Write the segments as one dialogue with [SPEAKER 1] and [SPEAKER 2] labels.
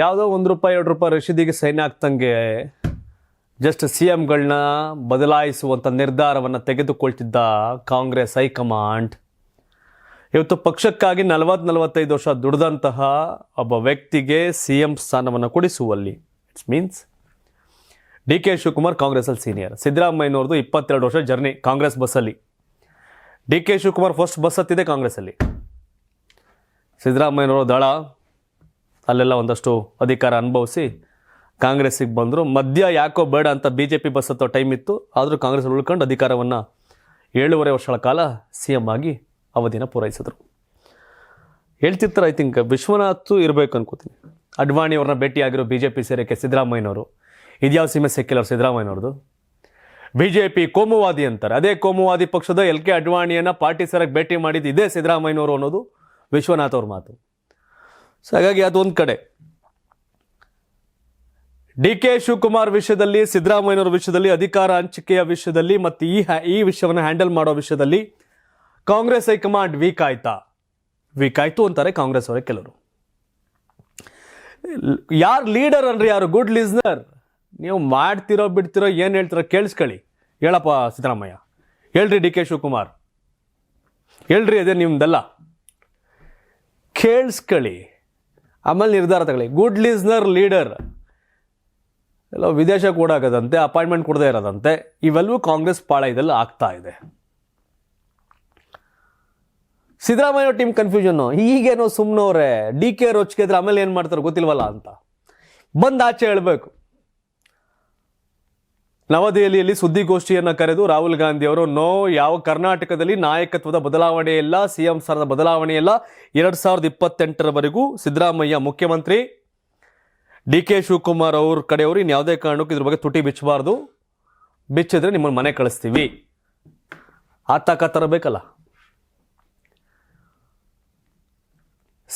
[SPEAKER 1] ಯಾವುದೋ ಒಂದು ರೂಪಾಯಿ, ಎರಡು ರೂಪಾಯಿ ರಶೀದಿಗೆ ಸೈನ್ ಆಗ್ತಂಗೆ ಜಸ್ಟ್ ಸಿ ಎಂಗಳನ್ನ ಬದಲಾಯಿಸುವಂಥ ನಿರ್ಧಾರವನ್ನು ತೆಗೆದುಕೊಳ್ತಿದ್ದ ಕಾಂಗ್ರೆಸ್ ಹೈಕಮಾಂಡ್. ಇವತ್ತು ಪಕ್ಷಕ್ಕಾಗಿ ನಲವತ್ತು ನಲವತ್ತೈದು ವರ್ಷ ದುಡಿದಂತಹ ಒಬ್ಬ ವ್ಯಕ್ತಿಗೆ ಸಿ ಎಂ ಸ್ಥಾನವನ್ನು ಕೊಡಿಸುವಲ್ಲಿ it's means D K Shivakumar ಕಾಂಗ್ರೆಸ್ಸಲ್ಲಿ senior ಸಿದ್ದರಾಮಯ್ಯನವ್ರದ್ದು ಇಪ್ಪತ್ತೆರಡು ವರ್ಷ ಜರ್ನಿ ಕಾಂಗ್ರೆಸ್ ಬಸ್ಸಲ್ಲಿ D K Shivakumar first bus ಹತ್ತಿದೆ ಕಾಂಗ್ರೆಸ್ಸಲ್ಲಿ ಸಿದ್ದರಾಮಯ್ಯನವರು ದಳ ಅಲ್ಲೆಲ್ಲ ಒಂದಷ್ಟು ಅಧಿಕಾರ ಅನುಭವಿಸಿ ಕಾಂಗ್ರೆಸ್ಸಿಗೆ ಬಂದರು. ಮಧ್ಯ ಯಾಕೋ ಬೇಡ ಅಂತ ಬಿ ಜೆ ಪಿ ಬಸ್ ಹತ್ತೋ ಟೈಮ್ ಇತ್ತು. ಆದರೂ ಕಾಂಗ್ರೆಸ್ ಉಳ್ಕೊಂಡು ಅಧಿಕಾರವನ್ನು ಏಳುವರೆ ವರ್ಷಗಳ ಕಾಲ ಸಿ ಎಂ ಆಗಿ ಅವಧಿನ ಪೂರೈಸಿದ್ರು. ಹೇಳ್ತಿರ್ತಾರೆ ಐ ಥಿಂಕ್ ವಿಶ್ವನಾಥ್ ಇರಬೇಕು ಅನ್ಕೋತೀನಿ. ಅಡ್ವಾಣಿ ಅವ್ರನ್ನ ಭೇಟಿಯಾಗಿರೋ ಬಿ ಜೆ ಪಿ ಸೇರಕ್ಕೆ ಸಿದ್ದರಾಮಯ್ಯನವರು. ಇದ್ಯಾವ ಸೀಮೆ ಸೆಕ್ಯುಲರ್ ಸಿದ್ದರಾಮಯ್ಯನವ್ರದ್ದು? ಬಿ ಜೆ ಪಿ ಕೋಮುವಾದಿ ಅಂತಾರೆ. ಅದೇ ಕೋಮುವಾದಿ ಪಕ್ಷದ ಎಲ್ ಕೆ ಅಡ್ವಾಣಿಯನ್ನು ಪಾರ್ಟಿ ಸೇರಕ್ಕೆ ಭೇಟಿ ಮಾಡಿದ್ದು ಇದೇ ಸಿದ್ದರಾಮಯ್ಯನವರು ಅನ್ನೋದು ವಿಶ್ವನಾಥ್ ಅವ್ರ ಮಾತು. ಸೊ ಹಾಗಾಗಿ ಅದೊಂದು ಕಡೆ. ಡಿ ಕೆ ಶಿವಕುಮಾರ್ ವಿಷಯದಲ್ಲಿ, ಸಿದ್ದರಾಮಯ್ಯನವರ ವಿಷಯದಲ್ಲಿ, ಅಧಿಕಾರ ಹಂಚಿಕೆಯ ವಿಷಯದಲ್ಲಿ ಮತ್ತು ಈ ಈ ವಿಷಯವನ್ನು ಹ್ಯಾಂಡಲ್ ಮಾಡೋ ವಿಷಯದಲ್ಲಿ ಕಾಂಗ್ರೆಸ್ ಹೈಕಮಾಂಡ್ ವೀಕ್ ಆಯ್ತಾ? ವೀಕ್ ಆಯ್ತು ಅಂತಾರೆ ಕಾಂಗ್ರೆಸ್ ಅವರೇ ಕೆಲವರು. ಯಾರು ಲೀಡರ್ ಅನ್ರಿ ಯಾರು? Good listener. ನೀವು ಮಾಡ್ತಿರೋ ಬಿಡ್ತಿರೋ ಏನು ಹೇಳ್ತಿರೋ ಕೇಳಿಸ್ಕೊಳ್ಳಿ. ಹೇಳಪ್ಪ ಸಿದ್ದರಾಮಯ್ಯ. ಹೇಳ್ರಿ ಡಿ ಕೆ ಶಿವಕುಮಾರ್. ಹೇಳ್ರಿ ಅದೇ ನಿಮ್ದಲ್ಲ. ಕೇಳಿಸ್ಕೊಳ್ಳಿ. ಆಮೇಲೆ ನಿರ್ಧಾರ ತಗೊಳ್ಳಿ. ಗುಡ್ ಲಿಸ್ನರ್ ಲೀಡರ್ ಎಲ್ಲ ಕೂಡ ಆಗದಂತೆ ಅಪಾಯಿಂಟ್ಮೆಂಟ್ ಕೊಡದೇ ಇರೋದಂತೆ, ಇವೆಲ್ಲವೂ ಕಾಂಗ್ರೆಸ್ ಪಾಳಯದಲ್ಲಿ ಆಗ್ತಾ ಇದೆ. ಸಿದ್ದರಾಮಯ್ಯ ಟೀಮ್ ಕನ್ಫ್ಯೂಷನ್ನು ಈಗೇನೋ ಸುಮ್ಮನವ್ರೆ ಡಿ ಕೆ ರೊಚ್ಚಿಗೆದ್ರೆ ಆಮೇಲೆ ಏನು ಮಾಡ್ತಾರೆ ಗೊತ್ತಿಲ್ವಲ್ಲ ಅಂತ. ಬಂದು ಆಚೆ ಹೇಳಬೇಕು. ನವದೆಹಲಿಯಲ್ಲಿ ಸುದ್ದಿಗೋಷ್ಠಿಯನ್ನು ಕರೆದು ರಾಹುಲ್ ಗಾಂಧಿ ಅವರು, ನೋ, ಯಾವ ಕರ್ನಾಟಕದಲ್ಲಿ ನಾಯಕತ್ವದ ಬದಲಾವಣೆ ಇಲ್ಲ, ಸಿಎಂ ಸ್ಥಾನದ ಬದಲಾವಣೆ ಇಲ್ಲ. ಎರಡು ಸಾವಿರದ ಇಪ್ಪತ್ತೆಂಟರವರೆಗೂ ಸಿದ್ದರಾಮಯ್ಯ ಮುಖ್ಯಮಂತ್ರಿ, ಡಿ ಕೆ ಶಿವಕುಮಾರ್ ಅವ್ರ ಕಡೆಯವರು ಇನ್ಯಾವುದೇ ಕಾರಣಕ್ಕೂ ಇದ್ರ ಬಗ್ಗೆ ತುಟಿ ಬಿಚ್ಚಬಾರ್ದು. ಬಿಚ್ಚಿದ್ರೆ ನಿಮ್ಮನ್ನು ಮನೆ ಕಳಿಸ್ತೀವಿ. ಆ ತಾಕ ತರಬೇಕಲ್ಲ.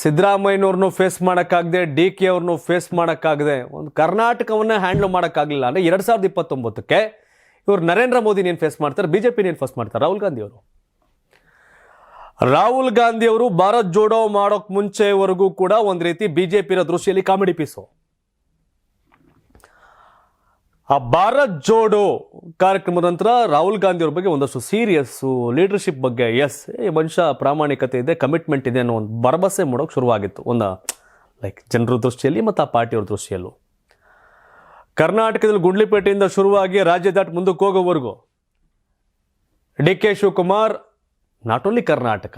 [SPEAKER 1] ಸಿದ್ದರಾಮಯ್ಯನವ್ರನ್ನು ಫೇಸ್ ಮಾಡೋಕ್ಕಾಗದೆ ಡಿ ಕೆ ಅವ್ರನ್ನು ಫೇಸ್ ಮಾಡೋಕ್ಕಾಗದೆ ಒಂದು ಕರ್ನಾಟಕವನ್ನ ಹ್ಯಾಂಡಲ್ ಮಾಡೋಕ್ಕಾಗಲಿಲ್ಲ ಅಂದರೆ ಎರಡು ಸಾವಿರದ ಇಪ್ಪತ್ತೊಂಬತ್ತಕ್ಕೆ ಇವರು ನರೇಂದ್ರ ಮೋದಿನೇನು ಫೇಸ್ ಮಾಡ್ತಾರೆ ಬಿ ಜೆ ಪಿನೇನು ಫೇಸ್ ಮಾಡ್ತಾರೆ, ರಾಹುಲ್ ಗಾಂಧಿ ಅವರು. ರಾಹುಲ್ ಗಾಂಧಿ ಅವರು ಭಾರತ್ ಜೋಡೋ ಮಾಡೋಕ್ಕೆ ಮುಂಚೆವರೆಗೂ ಕೂಡ ಒಂದು ರೀತಿ ಬಿ ಜೆ ಬಿಜೆಪಿಯ ದೃಷ್ಟಿಯಲ್ಲಿ ಕಾಮಿಡಿ ಪೀಸು. ಆ ಭಾರತ್ ಜೋಡೋ ಕಾರ್ಯಕ್ರಮದ ನಂತರ ರಾಹುಲ್ ಗಾಂಧಿ ಅವ್ರ ಬಗ್ಗೆ ಒಂದಷ್ಟು ಸೀರಿಯಸ್ಸು ಲೀಡರ್ಶಿಪ್ ಬಗ್ಗೆ ಎಸ್ ಈ ಮನುಷ್ಯ ಪ್ರಾಮಾಣಿಕತೆ ಇದೆ ಕಮಿಟ್ಮೆಂಟ್ ಇದೆ ಅನ್ನೋ ಒಂದು ಭರವಸೆ ಮಾಡೋಕೆ ಶುರುವಾಗಿತ್ತು. ಒಂದು ಲೈಕ್ ಜನರ ದೃಷ್ಟಿಯಲ್ಲಿ ಮತ್ತು ಆ ಪಾರ್ಟಿಯವ್ರ ದೃಷ್ಟಿಯಲ್ಲೂ. ಕರ್ನಾಟಕದಲ್ಲಿ ಗುಂಡ್ಲಿಪೇಟೆಯಿಂದ ಶುರುವಾಗಿ ರಾಜ್ಯ ದಾಟ್ ಮುಂದಕ್ಕೆ ಹೋಗೋವರೆಗೂ D K Shivakumar not only Karnataka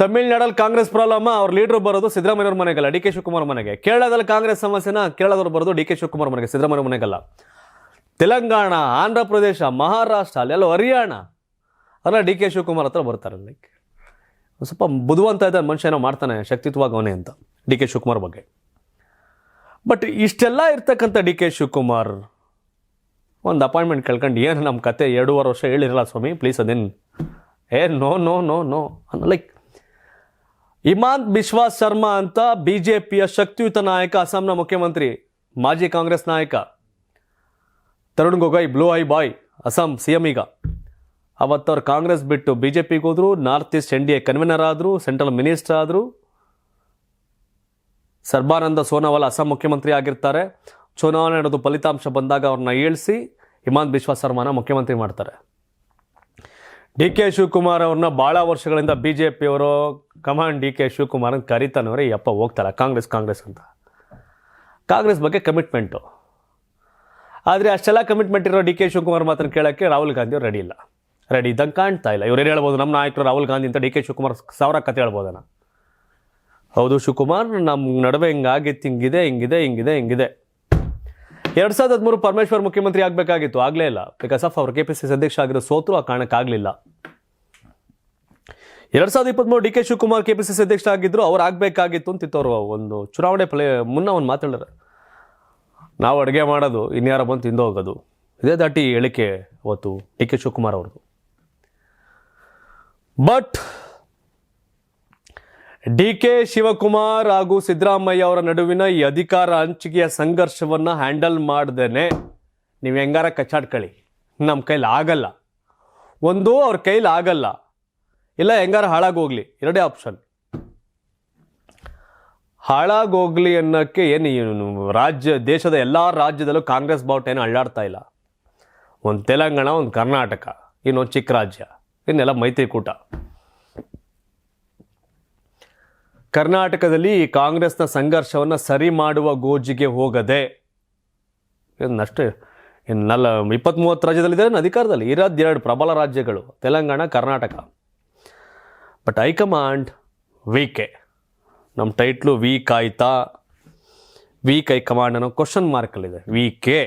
[SPEAKER 1] ತಮಿಳ್ನಾಡಲ್ಲಿ Congress problem, ಅವ್ರ ಲೀಡರ್ ಬರೋದು ಸಿದ್ದರಾಮಯ್ಯವ್ರ ಮನೆಗಲ್ಲ, ಡಿ ಕೆ ಶಿವಕುಮಾರ್ ಮನೆಗೆ. ಕೇರಳದಲ್ಲಿ ಕಾಂಗ್ರೆಸ್ ಸಮಸ್ಯೆನ ಕೇರಳದವ್ರು ಬರೋದು ಡಿ ಕೆ ಶಿವಕುಮಾರ್ ಮನೆಗೆ ಸಿದ್ದರಾಮಯ್ಯ ಮನೆಗಲ್ಲ. ತೆಲಂಗಾಣ, ಆಂಧ್ರ ಪ್ರದೇಶ, ಮಹಾರಾಷ್ಟ್ರ ಅಲ್ಲೆಲ್ಲ ಹರಿಯಾಣ ಅಲ್ಲ ಡಿ ಕೆ ಶಿವಕುಮಾರ್ ಹತ್ರ ಬರ್ತಾರೆ ಲೈಕ್ ಸ್ವಲ್ಪ ಬುದ್ಧಿವಂತ ಇದ್ದ ಮನುಷ್ಯ ಏನೋ ಮಾಡ್ತಾನೆ ಶಕ್ತಿತ್ವಾಗ ಅಂತ, ಡಿ ಕೆ ಶಿವಕುಮಾರ್ ಬಗ್ಗೆ. ಬಟ್ ಇಷ್ಟೆಲ್ಲ ಇರ್ತಕ್ಕಂಥ ಡಿ ಕೆ ಶಿವಕುಮಾರ್, ಒಂದು ಅಪಾಯಿಂಟ್ಮೆಂಟ್ ಕಳ್ಕೊಂಡು, ಏನು ನಮ್ಮ ಕತೆ, ಎರಡೂವರೆ ವರ್ಷ ಹೇಳಿರಲ್ಲ ಸ್ವಾಮಿ, ಪ್ಲೀಸ್ ಅದೇನು, ಏ, ನೋ ನೋ ನೋ ನೋ, ಅನ್ನೋ ಲೈಕ್ ಇಮಾನ್ ಬಿಶ್ವಾಸ್ ಶರ್ಮಾ ಅಂತ ಬಿಜೆಪಿಯ ಶಕ್ತಿಯುತ ನಾಯಕ ಅಸ್ಸಾಂನ ಮುಖ್ಯಮಂತ್ರಿ, ಮಾಜಿ ಕಾಂಗ್ರೆಸ್ ನಾಯಕ. Tarun Gogoi, blue eye boy, Assam C M ಈಗ. ಅವತ್ತವ್ರು ಕಾಂಗ್ರೆಸ್ ಬಿಟ್ಟು ಬಿ ಜೆ ಪಿಗೆ north east N D A convener ಆದರು, ಸೆಂಟ್ರಲ್ ಮಿನಿಸ್ಟರ್ ಆದರು. ಸರ್ಬಾನಂದ ಸೋನೋವಾಲ್ ಅಸ್ಸಾಂ ಮುಖ್ಯಮಂತ್ರಿ ಆಗಿರ್ತಾರೆ. ಚುನಾವಣೆ ನಡೆದು ಫಲಿತಾಂಶ ಬಂದಾಗ ಅವ್ರನ್ನ ಏಳಿಸಿ ಹಿಮಾಂತ್ ಬಿಶ್ವಾ ಶರ್ಮಾನ ಮುಖ್ಯಮಂತ್ರಿ ಮಾಡ್ತಾರೆ. ಡಿ ಕೆ ಶಿವಕುಮಾರ್ ಅವ್ರನ್ನ ಭಾಳ ವರ್ಷಗಳಿಂದ ಬಿ ಜೆ ಪಿಯವರು ಕಮಾಂಡ್ ಡಿ ಕೆ ಶಿವಕುಮಾರ್ ಅಂತ ಕರಿತಾನವ್ರೆ ಯಪ್ಪ ಹೋಗ್ತಾರ, ಕಾಂಗ್ರೆಸ್ ಕಾಂಗ್ರೆಸ್ ಅಂತ. ಕಾಂಗ್ರೆಸ್ ಬಗ್ಗೆ ಕಮಿಟ್ಮೆಂಟು ಆದರೆ ಅಷ್ಟೆಲ್ಲ ಕಮಿಟ್ಮೆಂಟ್ ಇರೋ ಡಿ ಕೆ ಶಿವಕುಮಾರ್ ಮಾತ್ರ ಕೇಳೋಕ್ಕೆ ರಾಹುಲ್ ಗಾಂಧಿ ಅವ್ರು ರೆಡಿ ಇಲ್ಲ. ರೆಡಿ ಇದ್ದಂಗೆ ಕಾಣ್ತಾ ಇಲ್ಲ. ಇವ್ರು ಏನು ಹೇಳ್ಬೋದು? ನಮ್ಮ ನಾಯಕರು ರಾಹುಲ್ ಗಾಂಧಿ ಅಂತ ಡಿ ಕೆ ಶಿವಕುಮಾರ್ ಸಾವಿರ ಕತೆ ಹೇಳ್ಬೋದನ? ಹೌದು ಶಿವಕುಮಾರ್ ನಮ್ಮ ನಡುವೆ ಹಿಂಗಾಗಿತ್ತು ಹಿಂಗಿದೆ ಹಿಂಗಿದೆ ಹಿಂಗಿದೆ ಹಿಂಗಿದೆ. ಎರಡು ಸಾವಿರದ ಹದಿಮೂರು ಪರಮೇಶ್ವರ್ ಮುಖ್ಯಮಂತ್ರಿ ಆಗಬೇಕಾಗಿತ್ತು. ಆಗಲೇ ಇಲ್ಲ. ಬಿಕಾಸ್ ಆಫ್ ಅವರು ಕೆ ಪಿ ಸಿ ಸಿ ಅಧ್ಯಕ್ಷ ಆಗಿರೋ ಸೋತರು ಆ ಕಾರಣಕ್ಕಾಗಲಿಲ್ಲ ಎರಡ್ ಸಾವಿರದ ಇಪ್ಪತ್ತ್ಮೂರು D K Shivakumar K P C ಅಧ್ಯಕ್ಷ ಆಗಿದ್ರು, ಅವ್ರು ಆಗಬೇಕಾಗಿತ್ತು ಅಂತಿತ್ತು ಅವರು ಒಂದು ಚುನಾವಣೆ ಪ್ಲೇ, ಮುನ್ನ ಒಂದು ಮಾತಾಡಿದ್ರೆ ನಾವು ಅಡುಗೆ ಮಾಡೋದು, ಇನ್ಯಾರ ಬಂದು ತಿಂದು ಹೋಗೋದು. ಇದೇ ದಾಟಿ ಹೇಳಿಕೆ ಅವತ್ತು ಡಿ ಕೆ ಶಿವಕುಮಾರ್ ಅವ್ರದ್ದು. ಬಟ್ ಡಿ ಕೆ ಶಿವಕುಮಾರ್ ಹಾಗೂ ಸಿದ್ದರಾಮಯ್ಯ ಅವರ ನಡುವಿನ ಈ ಅಧಿಕಾರ ಹಂಚಿಕೆಯ ಸಂಘರ್ಷವನ್ನು ಹ್ಯಾಂಡಲ್ ಮಾಡ್ದೇನೆ. ನೀವು ಹೆಂಗಾರ ಕಚ್ಚಾಡ್ಕೊಳ್ಳಿ ನಮ್ಮ ಕೈಲಿ ಆಗಲ್ಲ. ಒಂದು ಅವ್ರ ಕೈಲಿ ಆಗಲ್ಲ. ಇಲ್ಲ, ಹೆಂಗಾರ ಹಾಳಾಗೋಗ್ಲಿ ಎರಡೇ ಆಪ್ಷನ್. ಹಾಳಾಗೋಗ್ಲಿ ಅನ್ನೋಕ್ಕೆ ಏನು ರಾಜ್ಯ, ದೇಶದ ಎಲ್ಲ ರಾಜ್ಯದಲ್ಲೂ ಕಾಂಗ್ರೆಸ್ ಬಾವುಟ ಏನು ಅಳ್ಳಾಡ್ತಾ ಇಲ್ಲ. ಒಂದು ತೆಲಂಗಾಣ, ಒಂದು ಕರ್ನಾಟಕ, ಇನ್ನೊಂದು ಚಿಕ್ಕ ರಾಜ್ಯ, ಇನ್ನೆಲ್ಲ ಮೈತ್ರಿಕೂಟ. ಕರ್ನಾಟಕದಲ್ಲಿ ಕಾಂಗ್ರೆಸ್ನ ಸಂಘರ್ಷವನ್ನು ಸರಿ ಮಾಡುವ ಗೋಜಿಗೆ ಹೋಗದೆ ಇನ್ನಷ್ಟು ಇನ್ನು ನಲ್ಲ ಇಪ್ಪತ್ತ್ಮೂವತ್ತು ರಾಜ್ಯದಲ್ಲಿದ್ದಾರೆ ಅಧಿಕಾರದಲ್ಲಿ? ಇರೋದು ಎರಡು ಪ್ರಬಲ ರಾಜ್ಯಗಳು, Telangana, Karnataka. But high command ವೀಕೆ. ನಮ್ಮ ಟೈಟ್ಲು ವೀಕ್ ಆಯ್ತಾ? ವೀಕ್ ಹೈಕಮಾಂಡ್ ಅನ್ನೋ ಕ್ವಶನ್ ಮಾರ್ಕಲ್ಲಿದೆ ವೀಕೆ.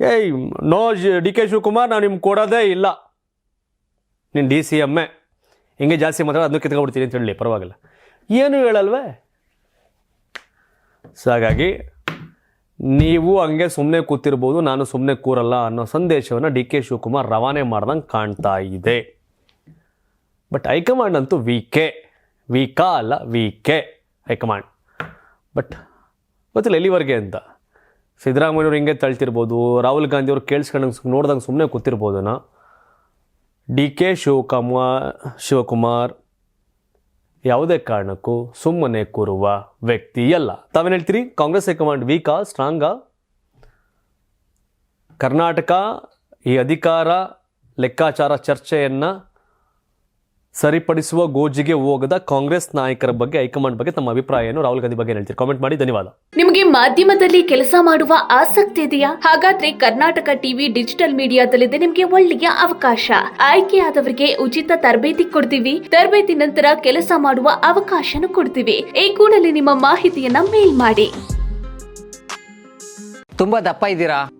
[SPEAKER 1] ಏಯ್, ನೋ, ಡಿ ಕೆ ಶಿವಕುಮಾರ್, ನಾನು ನಿಮ್ಗೆ ಕೊಡೋದೇ ಇಲ್ಲ. ನಿನ್ನ ಡಿ ಸಿ ಎಮ್ಮೆ ಹಿಂಗೆ ಜಾಸ್ತಿ ಮಾತಾಡೋ ಅದನ್ನು ಕಿತ್ಕೊಂಡ್ಬಿಡ್ತೀನಿ ಅಂತ ಹೇಳಿ, ಪರವಾಗಿಲ್ಲ. ಏನು ಹೇಳಲ್ವೇ? ಸೊ ಹಾಗಾಗಿ ನೀವು ಹಂಗೆ ಸುಮ್ಮನೆ ಕೂತಿರ್ಬೋದು, ನಾನು ಸುಮ್ಮನೆ ಕೂರಲ್ಲ ಅನ್ನೋ ಸಂದೇಶವನ್ನು ಡಿ ಕೆ ಶಿವಕುಮಾರ್ ರವಾನೆ ಮಾಡ್ದಂಗೆ ಕಾಣ್ತಾ ಇದೆ. ಬಟ್ ಹೈಕಮಾಂಡ್ ಅಂತೂ ವಿ ಕೆ ವಿ ಕ ಅಲ್ಲ ವಿ ಕೆ ಹೈಕಮಾಂಡ್. ಬಟ್ ಗೊತ್ತಿಲ್ಲ, ಎಲ್ಲಿವರೆಗೆ ಅಂತ? ಸಿದ್ದರಾಮಯ್ಯವ್ರು ಹಿಂಗೆ ತಳ್ತಿರ್ಬೋದು, ರಾಹುಲ್ ಗಾಂಧಿ ಅವ್ರು ಕೇಳಿಸ್ಕೊಂಡಂಗೆ ನೋಡ್ದಂಗೆ ಸುಮ್ಮನೆ ಕೂತಿರ್ಬೋದನ? ಡಿ ಕೆ ಶಿವಕುಮಾರ್ ಶಿವಕುಮಾರ್, ಯಾವುದೇ ಕಾರಣಕ್ಕೂ ಸುಮ್ಮನೆ ಕೂರುವ ವ್ಯಕ್ತಿ ಅಲ್ಲ ತಾವೇನು ಹೇಳ್ತೀರಿ? ಕಾಂಗ್ರೆಸ್ ಹೈಕಮಾಂಡ್ ವೀಕಾ, ಸ್ಟ್ರಾಂಗಾ? ಕರ್ನಾಟಕ ಈ ಅಧಿಕಾರ ಲೆಕ್ಕಾಚಾರ ಚರ್ಚೆಯನ್ನು ಸರಿಪಡಿಸುವ ಗೋಜಿಗೆ ಹೋಗದ ಕಾಂಗ್ರೆಸ್ ನಾಯಕರ ಬಗ್ಗೆ ಹೈಕಮಾಂಡ್ ಬಗ್ಗೆ ತಮ್ಮ ಅಭಿಪ್ರಾಯವನ್ನು ಏನು ರಾಹುಲ್ ಗಾಂಧಿ ಬಗ್ಗೆ ಹೇಳ್ತೀರಿ. ಕಾಮೆಂಟ್ ಮಾಡಿ ಧನ್ಯವಾದ.
[SPEAKER 2] ನಿಮಗೆ ಮಾಧ್ಯಮದಲ್ಲಿ ಕೆಲಸ ಮಾಡುವ ಆಸಕ್ತಿ ಇದೆಯಾ? ಹಾಗಾದ್ರೆ ಕರ್ನಾಟಕ ಟಿವಿ ಡಿಜಿಟಲ್ ಮೀಡಿಯಾದಲ್ಲಿದೆ ನಿಮಗೆ ಒಳ್ಳೆಯ ಅವಕಾಶ. ಆಯ್ಕೆಯಾದವರಿಗೆ ಉಚಿತ ತರಬೇತಿ ಕೊಡ್ತೀವಿ. ತರಬೇತಿ ನಂತರ ಕೆಲಸ ಮಾಡುವ ಅವಕಾಶನೂ ಕೊಡ್ತೀವಿ. ಈ ಕೂಡಲೇ ನಿಮ್ಮ ಮಾಹಿತಿಯನ್ನ ಮೇಲ್ ಮಾಡಿ.
[SPEAKER 3] ತುಂಬಾ ದಪ್ಪ ಇದ್ದೀರಾ?